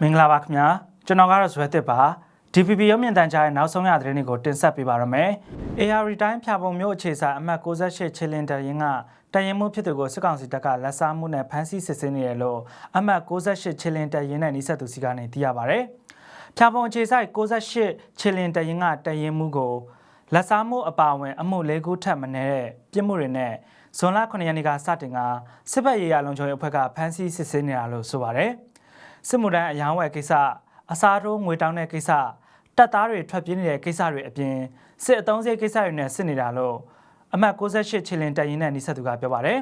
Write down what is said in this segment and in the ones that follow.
မင်္ဂလာပါခင်ဗျာကျွန်တော်ကတော့ဇွဲတစ်ပါ DPP ရုပ်မြင်သံကြားရဲ့နောက်ဆုံးရသတင်းတွေကိုတင်ဆက်ပေးပါရမယ် AR တိုင်းဖြာပုံမျိုးအခြေစာအမှတ်68ချီလင်တရင်ကတရင်မှုဖြစ်သူကိုစစ်ကောင်စီတပ်ကလက်စားမှုနဲ့ဖမ်းဆီးစစ်ဆေးနေတယ်လို့အမှတ်68ချီလင်တရင်နဲ့နှိစက်သူစီကနေသိရပါဗျဖြာပုံအခြေဆိုင်68ချီလင်တရင်ကတရင်မှုကိုလက်စားမှုအပါအဝင် အမှု၄ခုထပ်မနေတဲ့ပြစ်မှုတွေနဲ့ ဇွန်လ9ရက်နေ့ကစတင်ကစစ်ဘက်ရေးရလုံခြုံရေးအဖွဲ့ကဖမ်းဆီးစစ်ဆေးနေတာလို့ဆိုပါတယ်စစ်မှုထမ်းအယောင်းဝယ်ကိစ္စအစားထိုးငွေတောင်းတဲ့ကိစ္စတပ်သားတွေထွက်ပြေးနေတဲ့ကိစ္စတွေအပြင်စစ်အုံစရိတ်ကိစ္စတွေနဲ့စစ်နေတာလို့အမှတ်68ချီလင်တရင်နဲ့နှိဆက်သူကပြောပါတယ်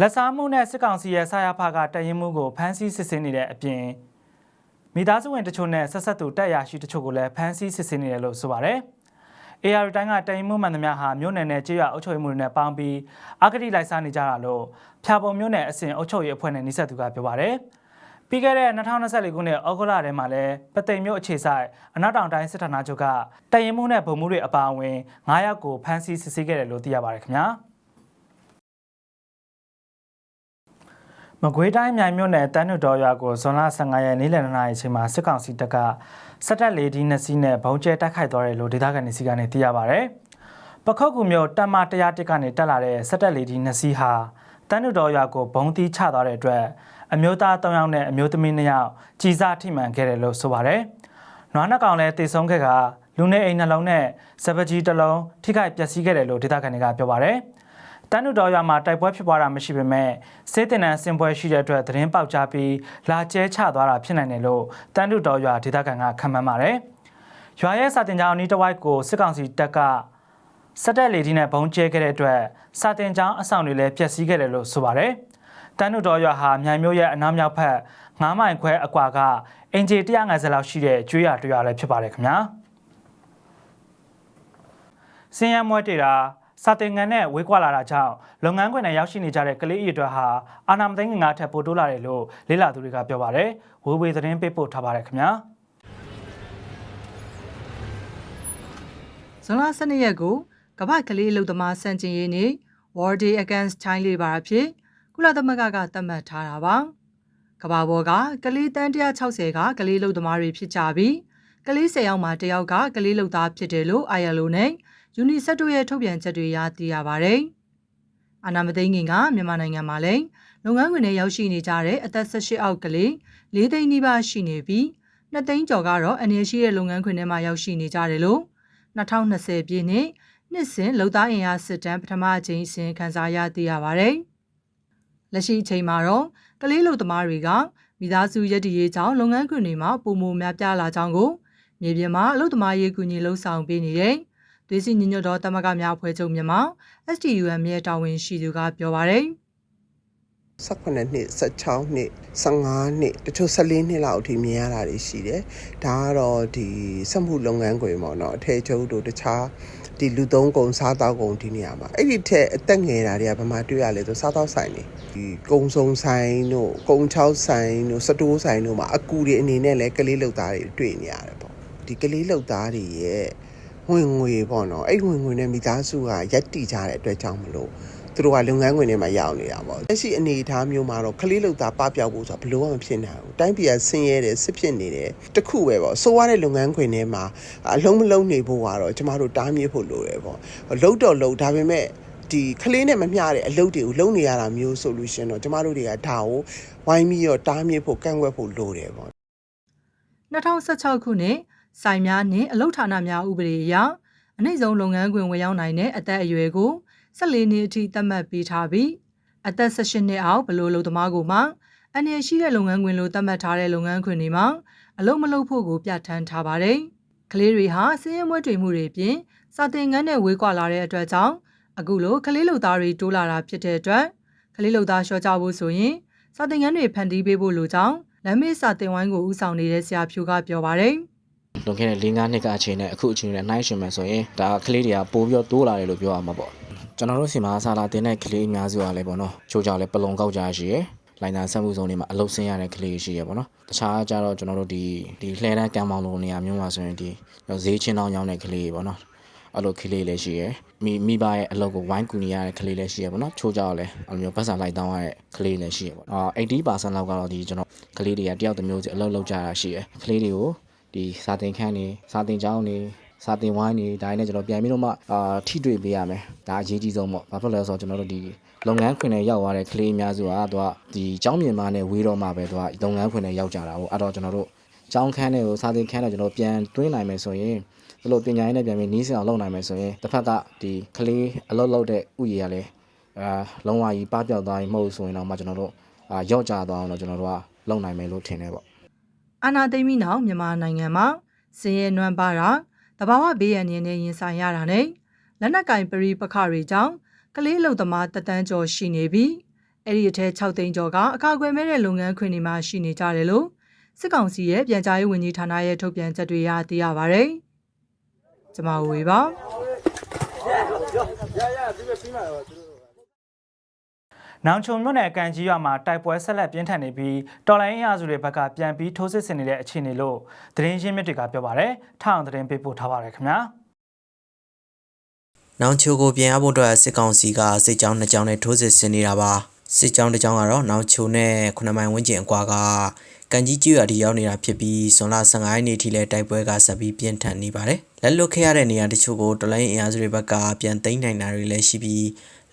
လက်စားမှုနဲ့စစ်ကောင်စီရဲ့ဆာရဖကတရင်မှုကိုဖမ်းဆီးစစ်ဆေးနေတဲ့အပြင်မိသားစုဝင်တချို့နဲ့ဆက်ဆက်သူတက်ရရှိတချို့ကိုလည်းဖမ်းဆီးစစ်ဆေးနေတယ်လို့ဆိုပါတယ် AR တိုင်းကတရင်မှုမှန်သမျှဟာမြို့နယ်နဲ့ကြေးရွာအုပ်ချုပ်ရေးမှုတွေနဲ့ပေါင်းပြီးအဂတိလိုက်စားနေကြတာလို့ဖြာပုံမြို့နယ်အစဉ်အုပ်ချုပ်ရေးအဖွဲ့နဲ့နှိဆက်သူကပြောပါတယ်ပြီးခဲ့တဲ့2024ခုနှစ်ဩဂုတ်လထဲမှာလည်းပသိမ်မြို့အခြေဆိုင်အနောက်တောင်တိုင်းစစ်ဌာနချုပ်ကတရင်မှုနဲ့ဗုံမှုတွေအပါအဝင်9ယောက်ကိုဖမ်းဆီးစစ်ဆေးခဲ့တယ်လို့သိရပါတယ်ခင်ဗျာ မကွေးတိုင်းမြိုင်မြို့နယ်တန်းနုတော်ရွာကိုဇွန်လ15ရက်နေ့လယ်2နာရီအချိန်မှာစစ်ကောင်စီတပ်ကစက်တက်လေဒီနှစ်စီးနဲ့ဘုံကျဲတိုက်ခိုက်သွားတယ်လို့ဒေသခံတွေစီကနေသိရပါတယ်ပခောက်ကူမြို့တမ္မာ100တက်ကနေတက်လာတဲ့စက်တက်လေဒီနှစ်စီးဟာတန်းနုတော်ရွာကိုဘုံတီးချသွားတဲ့အတွက်အမျိုးသား၃ယောက်နဲ့အမျိုးသမီး၂ယောက်ကြီးစားထိမှန်ခဲ့တယ်လို့ဆိုပါတယ်။နွားနှကောင်လည်းတည်ဆုံးခဲ့ကလူနေအိမ်နှလုံးနဲ့စပကြီးတစ်လုံးထိခိုက်ပျက်စီးခဲ့တယ်လို့ဒေသခံတွေကပြောပါတယ်။ တန်းနုတော်ရွာမှာတိုက်ပွဲဖြစ်ပွားတာမရှိပေမဲ့စေးတင်နန်းစင်ပွဲရှိတဲ့အတွက်သတင်းပေါက်ကြားပြီးလာကျဲချသွားတာဖြစ်နိုင်တယ်လို့တန်းနုတော်ရွာဒေသခံကခန့်မှန်းပါတယ်။ရွာရဲ့စာတင်ကြောင်အနီးတစ်ဝိုက်ကိုစစ်ကောင်စီတပ်ကစက်တက်လေဒီနဲ့ဘုံကျဲခဲ့တဲ့အတွက်စာတင်ကြောင်အဆောင်တွေလည်းပျက်စီးခဲ့တယ်လို့ဆိုပါတယ်။တန်းနုတော်ရွာဟာမြိုင်မြို့ရဲ့အနောက်မြောက်ဖက်9မိုင်ခွဲအကွာကအင်ဂျီ150လောက်ရှိတဲ့ကျွေးရတွရလည်းဖြစ်ပါတယ်ခင်ဗျာစင်ရမွဲတေတာ စာတင်ငံနဲ့ဝေးကွာလာတာကြောင့်လုပ်ငန်းခွင်နဲ့ရောက်ရှိနေကြတဲ့ကလေးအီတွေဟာအာနာမသိန်းငင်ငါထက်ပိုတိုးလာတယ်လို့လေးလာသူတွေကပြောပါတယ်ဝေဝေသတင်းပေးပို့ထားပါတယ်ခင်ဗျာဇွန်လ12ရက်ကိုကမ္ဘာကလေးအလုသမားစံကျင်ရေးနေ့ World Day Against Child Labor အဖြစ်ကုလသမဂ္ဂကသတ်မှတ်ထားတာပါကမ္ဘာပေါ်ကကလေးတန်း160ကကလေးအလုသမားတွေဖြစ်ကြပြီးကလေး10ယောက်မှာတယောက်ကကလေးလုပ်သားဖြစ်တယ်လို့ ILO နဲ့ UNICEF တို့ရဲ့ထုတ်ပြန်ချက်တွေရသိရပါတယ်အာနာမသိန်းငင်ကမြန်မာနိုင်ငံမှာလည်းလုပ်ငန်းခွင်ထဲရောက်ရှိနေကြတဲ့အသက်18အောက်ကလေး၄သိန်းနီးပါးရှိနေပြီး2သိန်းကျော်ကတော့အနေရှိတဲ့လုပ်ငန်းခွင်ထဲမှာရောက်ရှိနေကြတယ်လို့2020ပြည့်နှစ်နှစ်စဉ်လုံသားအင်အားစစ်တမ်းပထမအကြိမ်အစဉ်ခန်းစားရသိရပါတယ်။လက်ရှိအချိန်မှာတော့ကလေးလူသမားတွေကမိသားစုရည်တည်ရေးကြောင့်လုပ်ငန်းခွင်တွေမှာပုံမများပြားလာကြောင်းကိုမြေပြင်မှာအလုပ်သမားရေးကူညီလှုပ်ဆောင်ပေးနေတဲ့ သွေးစည်းညီညွတ်သောတမကများဖွဲ့ချုပ်မြန်မာ STUM ရဲ့တာဝန်ရှိသူကပြောပါတယ်။18နှစ်16နှစ်15နှစ်တချို့14နှစ်လောက်အထိမြင်ရတာတွေရှိတယ်။ဒါကတော့ဒီစက်မှုလုပ်ငန်းခွင်ပေါ့နော်အထည်ချုပ်တို့တခြားဒီလူသုံးကုန်စားတောက်ကုန်ဒီနေရာမှာအဲ့ဒီထက်အသက်ငယ်တာတွေကဘာမှတွေ့ရလဲဆိုစားတောက်ဆိုင်တွေဒီကုံစုံဆိုင်တို့ကုံချောက်ဆိုင်တို့စတိုးဆိုင်တို့မှာအကူတွေအနေနဲ့လည်းကလေးလုပ်သားတွေတွေ့နေရတယ်ပေါ့ဒီကလေးလုပ်သားတွေရဲ့ ဝင်ငွေပေါ့နော်အဲ့ဝင်ငွေနဲ့မိသားစုကရက်တီကြတဲ့အတွက်ကြောင့်မလို့သူတို့ကလုပ်ငန်းခွင်ထဲမှာရောက်နေတာပေါ့လက်ရှိအနေအထားမျိုးမှာတော့ကလေးလုပ်သားပပျောက်ဖို့ဆိုတာဘလို့မှမဖြစ်နိုင်ဘူးတိုင်းပြည်ကဆင်းရဲတယ်စစ်ဖြစ်နေတယ်တခုပဲပေါ့စိုးရတဲ့လုပ်ငန်းခွင်ထဲမှာအလုံးမလုံးနေဖို့ကတော့ကျမတို့တားမြစ်ဖို့လိုတယ်ပေါ့လုံတော့လုံဒါပေမဲ့ဒီကလေးနဲ့မမျှတဲ့အလုပ်တွေကိုလုပ်နေရတာမျိုးဆိုလို့ရှင်တော့ကျမတို့တွေကဒါကိုဝိုင်းပြီးတော့တားမြစ်ဖို့ကန့်ကွက်ဖို့လိုတယ်ပေါ့2016ခုနှစ် စိုင်များနှင့်အလုဌာနများဥပဒေအရအနှိမ့်ဆုံးလုပ်ငန်းခွင်ဝင်ရောက်နိုင်တဲ့အသက်အရွယ်ကို14နှစ်အထိသတ်မှတ်ပေးထားပြီးအသက်18နှစ်အောက်ဘလို့လုပ်သမားကိုမှအနေရှိတဲ့လုပ်ငန်းခွင်လို့သတ်မှတ်ထားတဲ့လုပ်ငန်းခွင်တွေမှာအလုပ်မလုပ်ဖို့ကိုပြဋ္ဌာန်းထားပါတယ်။ကလေးတွေဟာစည်ရင်မွဲတွေမှုတွေပြင်စာသင်ခန်းနဲ့ဝေးကွာလာတဲ့အတွက်ကြောင့်အခုလိုကလေးလုပ်သားတွေတိုးလာတာဖြစ်တဲ့အတွက်ကလေးလုပ်သားလျှော့ချဖို့ဆိုရင်စာသင်ခန်းတွေဖန်တီးပေးဖို့လိုကြောင်းလမ်းမေးစာသင်ဝိုင်းကိုဦးဆောင်နေတဲ့ဆရာဖြူကပြောပါတယ်။ လွန်ခဲ့တဲ့၄၅နှစ်ကအချိန်နဲ့အခုအချိန်နဲ့နှိုင်းယှဉ်မယ်ဆိုရင်ဒါကလေးတွေကပိုးပြီးတော့တိုးလာတယ်လို့ပြောရမှာပေါ့ကျွန်တော်တို့စီမှာဆာလာတင်တဲ့ကလေးအများစုကလည်းပေါ့နော်ချိုးကြလည်းပလုံကောက်ကြရှိရယ်လိုင်းနာဆက်မှုစုံတွေမှာအလုတ်ဆင်းရတဲ့ကလေးရှိရယ်ပေါ့နော်တခြားကြတော့ကျွန်တော်တို့ဒီဒီလှဲတန်းကံမောင်လိုနေရာမျိုးမှာဆိုရင်ဒီဈေးချင်းတောင်းရောင်းတဲ့ကလေးတွေပေါ့နော်အဲ့လိုကလေးလည်းရှိရယ်မိမိဘရဲ့အလုပ်ကိုဝိုင်းကူညီရတဲ့ကလေးလည်းရှိရယ်ပေါ့နော်ချိုးကြောက်လည်းအဲ့လိုမျိုးပတ်စံလိုက်တောင်းရတဲ့ကလေးလည်းရှိရယ်ပေါ့အာ80%လောက်ကတော့ဒီကျွန်တော်ကလေးတွေကတယောက်တစ်မျိုးစီအလုပ်လုပ်ကြတာရှိရယ်ကလေးတွေကို ဒီစာသင်ခန်းနေစာသင်ကျောင်းနေစာသင်ဝိုင်းနေဒါနဲ့ကျွန်တော်ပြန်ပြီးတော့မှအာထိတွေ့ပေးရမယ်ဒါအရေးကြီးဆုံးပေါ့ဘာဖြစ်လဲဆိုတော့ကျွန်တော်တို့ဒီလုပ်ငန်းခွင်ထဲရောက်သွားတဲ့ကလေးအများစုကသူကဒီကျောင်းမြင်မာနဲ့ဝေးတော့မှပဲသူကလုပ်ငန်းခွင်ထဲရောက်ကြတာပေါ့အဲ့တော့ကျွန်တော်တို့ကျောင်းခန်းတွေကိုစာသင်ခန်းတွေကျွန်တော်ပြန်တွင်းနိုင်မယ်ဆိုရင်ဒီလိုပညာရေးနဲ့ပြန်ပြီးနီးစင်အောင်လုပ်နိုင်မယ်ဆိုရင်တစ်ဖက်ကဒီကလေးအလုပ်လုပ်တဲ့ဥယျာဉ်ကလည်းအာလုံးဝကြီးပပျောက်သွားရင်မဟုတ်ဆိုရင်တော့မှကျွန်တော်တို့အာရော့ကြသွားအောင်တော့ကျွန်တော်တို့ကလုပ်နိုင်မယ်လို့ထင်တယ်ပေါ့ အာနာသိမ့်ပြီးနောက်မြန်မာနိုင်ငံမှာစင်ရဲနွမ်းပါတာတဘာဝဘေးရန်တွေနဲ့ရင်ဆိုင်ရတာနဲ့လက်နက်ကင်ပရိပခတွေကြောင့်ကလေးလုံသမားတတန်းကျော်ရှိနေပြီးအဲ့ဒီအထက်6သိန်းကျော်ကအကာအကွယ်မဲ့တဲ့လုပ်ငန်းခွင်တွေမှာရှိနေကြတယ်လို့စစ်ကောင်စီရဲ့ပြန်ကြားရေးဝန်ကြီးဌာနရဲ့ထုတ်ပြန်ချက်တွေရသိရပါဗျ။ကျွန်မဝေပါ နောင်ချုံမြို့နယ်အကန်ကြီးရွာမှာတိုက်ပွဲဆက်လက်ပြင်းထန်နေပြီးတော်လိုင်းအင်အားစုတွေဘက်ကပြန်ပြီးထိုးစစ်ဆင်နေတဲ့အခြေအနေလို့သတင်းရင်းမြစ်တွေကပြောပါရယ်ထအောင်သတင်းပေးပို့ထားပါရယ်ခင်ဗျာနောင်ချိုကိုပြန်ရဖို့အတွက်စစ်ကောင်စီကစစ်ကြောင်းနှစ်ကြောင်းနဲ့ထိုးစစ်ဆင်နေတာပါစစ်ကြောင်းတစ်ကြောင်းကတော့နောင်ချိုနဲ့9မိုင်ဝန်းကျင်အကွာကကန်ကြီးကျွရတီရောက်နေတာဖြစ်ပြီးဇွန်လ15ရက်နေ့ထိလဲတိုက်ပွဲကဆက်ပြီးပြင်းထန်နေပါတယ်လက်လွတ်ခဲ့ရတဲ့နေရာတချို့ကိုတလိုင်းအင်အားစုတွေဘက်ကပြန်သိမ်းနိုင်တာတွေလည်းရှိပြီး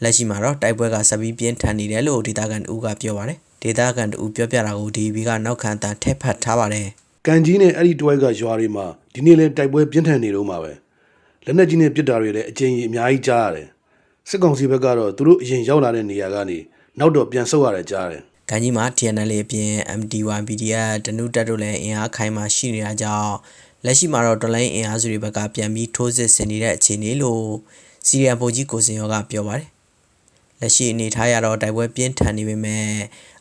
လက်ရှိမှာတော့တိုက်ပွဲကဆက်ပြီးပြင်းထန်နေတယ်လို့ဒေသခံတူကပြောပါတယ်ဒေသခံတူပြောပြတာကိုဒီဘီကနောက်ခံတန်ထက်ဖတ်ထားပါတယ်ကန်ကြီးနဲ့အဲ့ဒီတွဲကရွာတွေမှာဒီနေ့လဲတိုက်ပွဲပြင်းထန်နေတော့မှာပဲလက်နက်ကြီးနဲ့ပစ်တာတွေလည်းအကျဉ်းကြီးအများကြီးကြားရတယ်စစ်ကောင်စီဘက်ကတော့သူတို့အရင်ရောက်လာတဲ့နေရာကနေနောက်တော့ပြန်ဆုတ်ရတယ်ကြားတယ်။ကန်ကြီးမှာ TNL အပြင် MD1 PDF တနုတက်တို့လည်းအင်အားခိုင်မာရှိနေတာကြောင့်လက်ရှိမှာတော့ဒလိုင်းအင်အားစုတွေဘက်ကပြန်ပြီးထိုးစစ်ဆင်နေတဲ့အခြေအနေလို့စီရီယံဗိုလ်ကြီးကိုစင်ရောကပြောပါတယ်။ လက်ရှိအနေထားရတော့တိုက်ပွဲပြင်းထန်နေပေမဲ့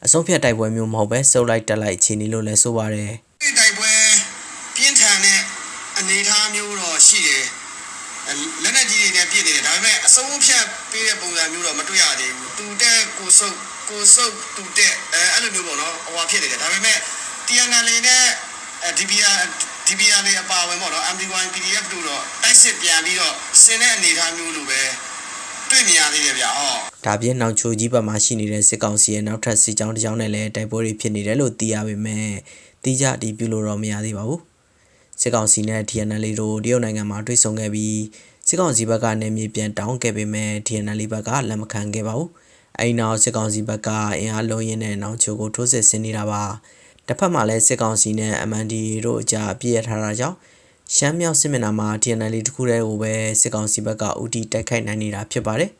အဆုံးဖြတ်တိုက်ပွဲမျိုးမဟုတ်ပဲစုပ်လိုက်တက်လိုက်အခြေအနေလို့လည်းဆိုပါတယ်။ဒီတိုက်ပွဲပြင်းထန်တဲ့အနေအထားမျိုးတော့ရှိတယ်အဲလက်နက်ကြီးတွေနဲ့ပြည့်နေတယ်ဒါပေမဲ့အဆုံးဖြတ်ပေးတဲ့ပုံစံမျိုးတော့မတွေ့ရသေးဘူးတူတက်ကိုဆုပ်ကိုဆုပ်တူတက်အဲအဲ့လိုမျိုးပေါ့နော်ဟိုဟာဖြစ်နေတယ်ဒါပေမဲ့ TNL နဲ့အဲ DPR DPR တွေအပါဝင်ပေါ့နော် MD1 PDF တို့တော့တိုက်စစ်ပြန်ပြီးတော့ဆင်တဲ့အနေအထားမျိုးလိုပဲ တွေ့မြင်ရသေးတယ်ဗျဟောဒါပြင်နောက်ချိုကြီးဘက်မှာရှိနေတဲ့စစ်ကောင်စီရဲ့နောက်ထပ်စစ်ကြောင်းတစ်ကြောင်းနဲ့လည်းတိုက်ပွဲတွေဖြစ်နေတယ်လို့သိရပေမဲ့တိကျအတည်ပြုလို့တော့မရသေးပါဘူးစစ်ကောင်စီနဲ့ TNL တို့တရုတ်နိုင်ငံမှာတွေ့ဆုံခဲ့ပြီးစစ်ကောင်စီဘက်ကနေမြေပြန်တောင်းခဲ့ပေမဲ့ TNL ဘက်ကလက်မခံခဲ့ပါဘူးအဲဒီနောက်စစ်ကောင်စီဘက်ကအင်အားလုံးရင်းနဲ့နောက်ချိုကိုထိုးစစ်ဆင်နေတာပါတစ်ဖက်မှာလည်းစစ်ကောင်စီနဲ့ MND တို့အကြအပြည့်ရထားတာကြောင့် ရှမ်းမြောက်စစ်မျက်နှာမှာ TNL တခုတည်းကိုပဲစစ်ကောင်စီဘက်ကဦးတည်တိုက်ခိုက်နိုင်နေတာဖြစ်ပါတယ်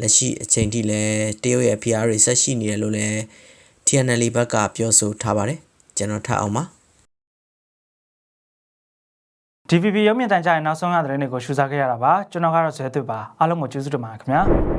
လက်ရှိအချိန်ထိလည်းတရုတ်ရဲ့ PR တွေဆက်ရှိနေတယ်လို့လည်း TNL ဘက်ကပြောဆိုထားပါတယ်ကျွန်တော်ထပ်အောင်ပါ DVB ရုပ်မြင်သံကြားရဲ့နောက်ဆုံးရသတင်းတွေကိုရှုစားခဲ့ရတာပါကျွန်တော်ကတော့ဇွဲသွပါအားလုံးကိုကျေးဇူးတင်ပါတယ်ခင်ဗျာ